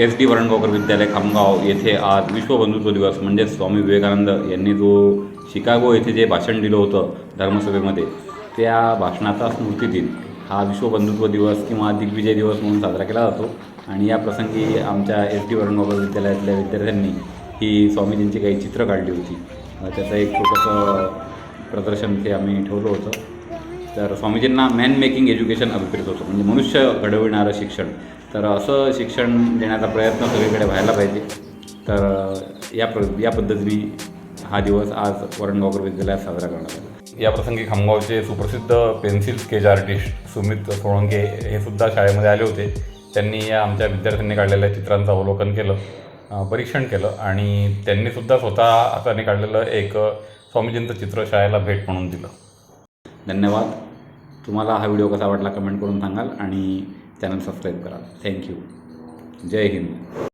S D वरणगावकर विद्यालय खामगाव येथे आज विश्व बंधुत्व दिवस म्हणजेच स्वामी विवेकानंद यांनी जो शिकागो येथे जे भाषण दिलं होतं धर्मसभेमध्ये त्या भाषणाचा स्मृती दिन हा विश्वबंधुत्व दिवस किंवा दिग्विजय दिवस म्हणून साजरा केला जातो. आणि या प्रसंगी आमच्या एस डी वरणगावकर विद्यालयातल्या विद्यार्थ्यांनी ही स्वामीजींची काही चित्रं काढली होती. त्याचं एक छोटंसं प्रदर्शन ते आम्ही ठेवलं होतं. तर स्वामीजींना मॅन मेकिंग एज्युकेशन अभिप्रेत होतं. म्हणजे मनुष्य घडविणारं शिक्षण. तर असं शिक्षण देण्याचा प्रयत्न सगळीकडे व्हायला पाहिजे. तर या प्र या पद्धतीने हा दिवस आज वरणगावकर विद्यालयात साजरा करण्यात आला. या प्रसंगी खामगावचे सुप्रसिद्ध pencil sketch artist Sumit Solanke हे सुद्धा शाळेमध्ये आले होते. त्यांनी या आमच्या विद्यार्थ्यांनी काढलेल्या चित्रांचं अवलोकन केलं परीक्षण केलं आणि त्यांनी सुद्धा स्वतः हाताने काढलेलं एक स्वामीजींचं चित्र शाळेला भेट म्हणून दिलं. धन्यवाद. तुम्हाला हा व्हिडिओ कसा वाटला कमेंट करून सांगाल आणि चॅनल सबस्क्राईब कराल थँक्यू जय हिंद.